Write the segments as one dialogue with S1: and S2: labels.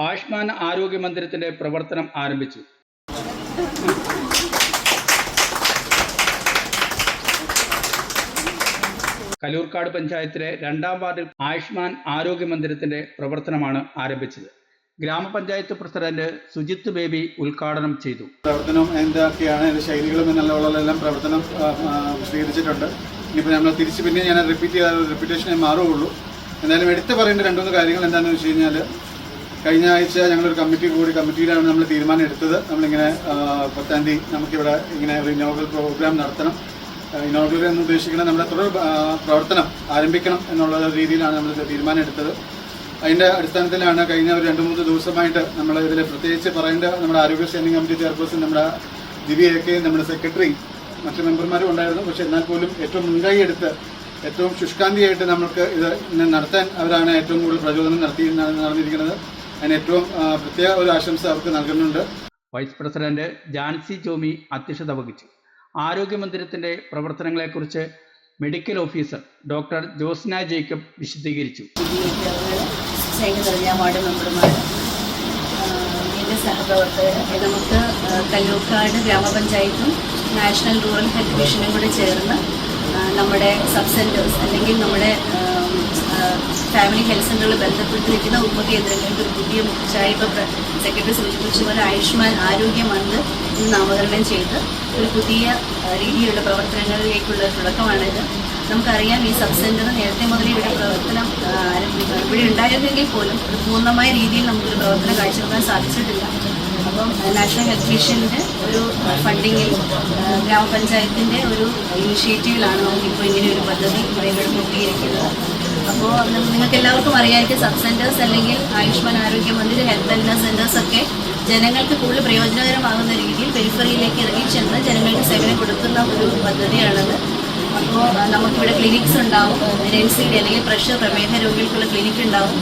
S1: ആയുഷ്മാൻ ആരോഗ്യ മന്ദിരത്തിന്റെ പ്രവർത്തനം ആരംഭിച്ചു. കലൂർക്കാട് പഞ്ചായത്തിലെ രണ്ടാം വാർഡിൽ ആയുഷ്മാൻ ആരോഗ്യ മന്ദിരത്തിന്റെ പ്രവർത്തനമാണ് ആരംഭിച്ചത്. ഗ്രാമപഞ്ചായത്ത് പ്രസിഡന്റ് സുജിത്ത് ബേബി ഉദ്ഘാടനം ചെയ്തു.
S2: പ്രവർത്തനം എന്തൊക്കെയാണ് എന്റെ ശൈലികളും എന്നുള്ളതെല്ലാം പ്രവർത്തനം വിശദീകരിച്ചിട്ടുണ്ട്. ഇനിയിപ്പോൾ നമ്മൾ തിരിച്ച് പിന്നെ ഞാൻ റിപ്പീറ്റ് ചെയ്താൽ റിപ്പീറ്റേഷനെ മാറുകയുള്ളൂ. എന്തായാലും എടുത്തു പറയേണ്ട രണ്ടുമൂന്ന് കാര്യങ്ങൾ എന്താണെന്ന് വെച്ച് കഴിഞ്ഞാൽ കഴിഞ്ഞ ആഴ്ച ഞങ്ങളൊരു കമ്മിറ്റി കൂടി കമ്മിറ്റിയിലാണ് നമ്മൾ തീരുമാനം എടുത്തത്. നമ്മളിങ്ങനെ പത്താം തീയതി നമുക്കിവിടെ ഇങ്ങനെ ഒരു ഇനോഗ്രൽ പ്രോഗ്രാം നടത്തണം. ഇനോഗ്രൽ എന്ന് ഉദ്ദേശിക്കുന്നത് നമ്മുടെ തുടർ പ്രവർത്തനം ആരംഭിക്കണം എന്നുള്ള രീതിയിലാണ് നമ്മൾ തീരുമാനം എടുത്തത്. അതിന്റെ അടിസ്ഥാനത്തിലാണ് കഴിഞ്ഞ ഒരു രണ്ട് മൂന്ന് ദിവസമായിട്ട് നമ്മൾ ഇതിൽ പ്രത്യേകിച്ച് പറയേണ്ട നമ്മുടെ ആരോഗ്യ സ്റ്റാൻഡിംഗ് കമ്മിറ്റി ചെയർപേഴ്സൺ നമ്മുടെ ദിവ്യയൊക്കെ നമ്മുടെ സെക്രട്ടറി മറ്റു മെമ്പർമാരും ഉണ്ടായിരുന്നു. പക്ഷേ എന്നാൽ പോലും ഏറ്റവും മുൻകൈ എടുത്ത് ഏറ്റവും ശുഷ്കാന്തിയായിട്ട് നമുക്ക് ഇത് നടത്താൻ അവരാണ് ഏറ്റവും കൂടുതൽ പ്രചോദനം നടത്തി നടന്നിരിക്കുന്നത്. അതിന് ഏറ്റവും പ്രത്യേക ഒരു ആശംസ അവർക്ക് നൽകുന്നുണ്ട്.
S1: വൈസ് പ്രസിഡന്റ് ജാൻസി ജോമി അധ്യക്ഷത വഹിച്ചു. ആരോഗ്യ മന്ദിരത്തിന്റെ പ്രവർത്തനങ്ങളെക്കുറിച്ച് medical officer doctor Josna Jacob വിശദീകരിച്ചു.
S3: എന്റെ സഹപ്രവർത്തകർ നമുക്ക് കല്ലൂക്കാട് ഗ്രാമപഞ്ചായത്തും നാഷണൽ റൂറൽ ഹെൽത്ത് മിഷനും കൂടി ചേർന്ന് നമ്മുടെ സബ് സെന്റേഴ്സ് അല്ലെങ്കിൽ നമ്മുടെ ഫാമിലി ഹെൽത്ത് സെന്ററുകൾ ബന്ധപ്പെട്ടിരിക്കുന്ന ഉപകേന്ദ്രങ്ങൾക്ക് ഒരു പുതിയ മുഖ്യമായി ഇപ്പോൾ സെക്രട്ടറി സൂചിപ്പിച്ച പോലെ ആയുഷ്മാൻ ആരോഗ്യ മന്ത് ഇന്ന് നാമകരണം ചെയ്ത് ഒരു പുതിയ രീതിയിലുള്ള പ്രവർത്തനങ്ങളിലേക്കുള്ള തുടക്കമാണിത്. നമുക്കറിയാം ഈ സബ് സെന്റർ നേരത്തെ മുതൽ ഇവിടെ പ്രവർത്തനം ഇവിടെ ഉണ്ടായിരുന്നെങ്കിൽ പോലും ഒരു പൂർണമായ രീതിയിൽ നമുക്കൊരു പ്രവർത്തനം കാഴ്ചവെക്കാൻ സാധിച്ചിട്ടില്ല. അപ്പം നാഷണൽ ഹെൽത്ത് മിഷന്റെ ഒരു ഫണ്ടിങ്ങിൽ ഗ്രാമപഞ്ചായത്തിന്റെ ഒരു ഇനിഷ്യേറ്റീവിലാണ് നമുക്കിപ്പോൾ ഇങ്ങനെ ഒരു പദ്ധതി ഇവിടെ പൂർത്തീകരിക്കുന്നത്. അപ്പോൾ നിങ്ങൾക്ക് എല്ലാവർക്കും അറിയാമായിരിക്കും സബ് സെന്റേഴ്സ് അല്ലെങ്കിൽ ആയുഷ്മാൻ ആരോഗ്യ മന്ദിർ ഹെൽത്ത് വെൽനസ് സെന്റേഴ്സ് ഒക്കെ ജനങ്ങൾക്ക് കൂടുതൽ പ്രയോജനകരമാകുന്ന രീതിയിൽ പെരിഫറിയിലേക്ക് ഇറങ്ങി ചെന്ന് ജനങ്ങൾക്ക് സേവനം കൊടുക്കുന്ന ഒരു പദ്ധതിയാണത്. അപ്പോൾ നമുക്കിവിടെ ക്ലിനിക്സ് ഉണ്ടാവും. എൻ സി ഡി അല്ലെങ്കിൽ പ്രഷർ പ്രമേഹ രോഗികൾക്കുള്ള ക്ലിനിക് ഉണ്ടാവും.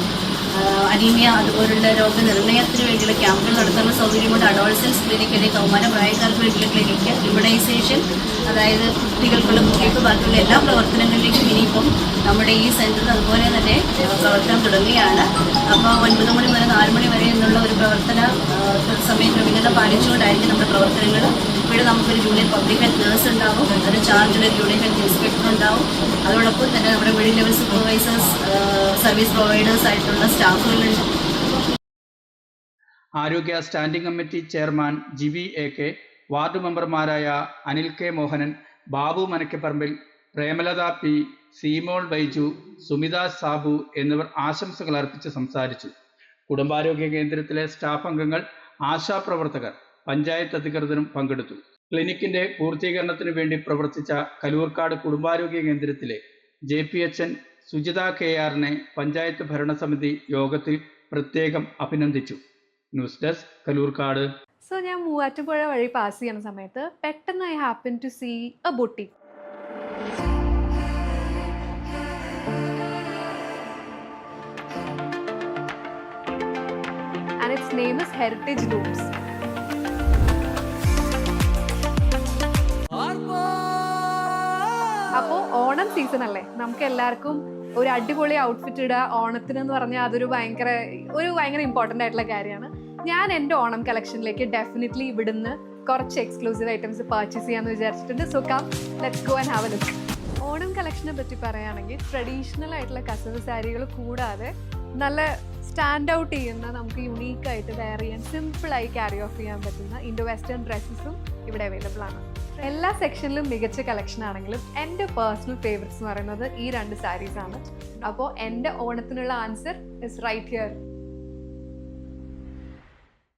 S3: അനീമിയ അതുപോലുള്ള രോഗനിർണയത്തിന് വേണ്ടിയുള്ള ക്യാമ്പുകൾ നടത്താനുള്ള സൗകര്യമുണ്ട് അഡോൾസൻസ് ക്ലിനിക്ക് അല്ലെങ്കിൽ കൗമാര പ്രായക്കാർക്ക് വേണ്ടിയുള്ള ക്ലിനിക്ക് ഇമ്മ്യൂണൈസേഷൻ അതായത് കുട്ടികൾക്കുള്ള കുട്ടികൾക്ക് ബാക്കിയുള്ള എല്ലാ പ്രവർത്തനങ്ങളിലേക്കും ഇനിയിപ്പം നമ്മുടെ ഈ സെന്റർ അതുപോലെ തന്നെ പ്രവർത്തനം തുടങ്ങുകയാണ്. അപ്പോൾ ഒൻപത് മണി മുതൽ നാല് മണി വരെ എന്നുള്ള ഒരു പ്രവർത്തന സമയ ക്രമീകരണം പാലിച്ചുകൊണ്ടായിരിക്കും നമ്മുടെ പ്രവർത്തനങ്ങൾ ഇവിടെ നമുക്കൊരു ജൂനിയർ പബ്ലിക് ഹെൽത്ത് നേഴ്സ് ഉണ്ടാവും അതിന് ചാർജുള്ള ജൂനിയർ ഹെൽത്ത് ഇൻസ്പെക്ടർ ഉണ്ടാവും. അതോടൊപ്പം തന്നെ നമ്മുടെ middle level supervisors service providers ആയിട്ടുള്ള സ്റ്റാഫുകളുണ്ട്.
S1: ആരോഗ്യ standing committee chairman G V A K ward മെമ്പർമാരായ അനിൽ കെ മോഹനൻ ബാബു മനക്കപ്പറമ്പിൽ പ്രേമലത പി സീമോൾ ബൈജു സുമിത സാബു എന്നിവർ ആശംസകൾ അർപ്പിച്ച് സംസാരിച്ചു. കുടുംബാരോഗ്യ കേന്ദ്രത്തിലെ സ്റ്റാഫ് അംഗങ്ങൾ ആശാപ്രവർത്തകർ പഞ്ചായത്ത് അധികൃതരും പങ്കെടുത്തു. ക്ലിനിക്കിന്റെ പൂർത്തീകരണത്തിനു വേണ്ടി പ്രവർത്തിച്ച കലൂർക്കാട് കുടുംബാരോഗ്യ കേന്ദ്രത്തിലെ J P H N Sujitha K ആറിനെ പഞ്ചായത്ത് ഭരണസമിതി യോഗത്തിൽ പ്രത്യേകം അഭിനന്ദിച്ചു. News desk Kaloorkad.
S4: സോ ഞാൻ മൂവാറ്റുപുഴ വഴി പാസ് ചെയ്യുന്ന സമയത്ത് പെട്ടെന്ന് I happen to see a boutique. And it's name is Heritage Looms അപ്പോൾ ഓണം സീസൺ അല്ലേ? നമുക്ക് എല്ലാവർക്കും ഒരു അടിപൊളി ഔട്ട്ഫിറ്റ് ഇടുക ഓണത്തിന് എന്ന് പറഞ്ഞാൽ അതൊരു ഭയങ്കര ഒരു ഭയങ്കര ഇമ്പോർട്ടന്റ് ആയിട്ടുള്ള കാര്യമാണ്. ഞാൻ എന്റെ ഓണം കളക്ഷനിലേക്ക് ഡെഫിനറ്റ്ലി ഇവിടുന്ന് കുറച്ച് എക്സ്ക്ലൂസീവ് ഐറ്റംസ് പർച്ചേസ് ചെയ്യാമെന്ന് വിചാരിച്ചിട്ടുണ്ട്. So come let's go and have a look Onam കളക്ഷനെ പറ്റി പറയുകയാണെങ്കിൽ ട്രഡീഷണൽ ആയിട്ടുള്ള കസവ് സാരികൾ കൂടാതെ നല്ല സ്റ്റാൻഡ് ഔട്ട് ചെയ്യുന്ന നമുക്ക് യുണീക്കായിട്ട് വെയർ ചെയ്യാൻ സിമ്പിളായി ക്യാരി ഓഫ് ചെയ്യാൻ പറ്റുന്ന ഇൻഡോ വെസ്റ്റേൺ ഡ്രസ്സസും ഇവിടെ അവൈലബിൾ ആണ്. എല്ലാ സെക്ഷനിലും മികച്ച കളക്ഷൻ ആണെങ്കിലും എന്റെ പേഴ്സണൽ ഫേവറേറ്റ്സ് എന്ന് പറയുന്നത് ഈ രണ്ട് സാരീസ് ആണ്. അപ്പോൾ എന്റെ ഓണത്തിനുള്ള ആൻസർ ഇസ് റൈറ്റ് ഹിയർ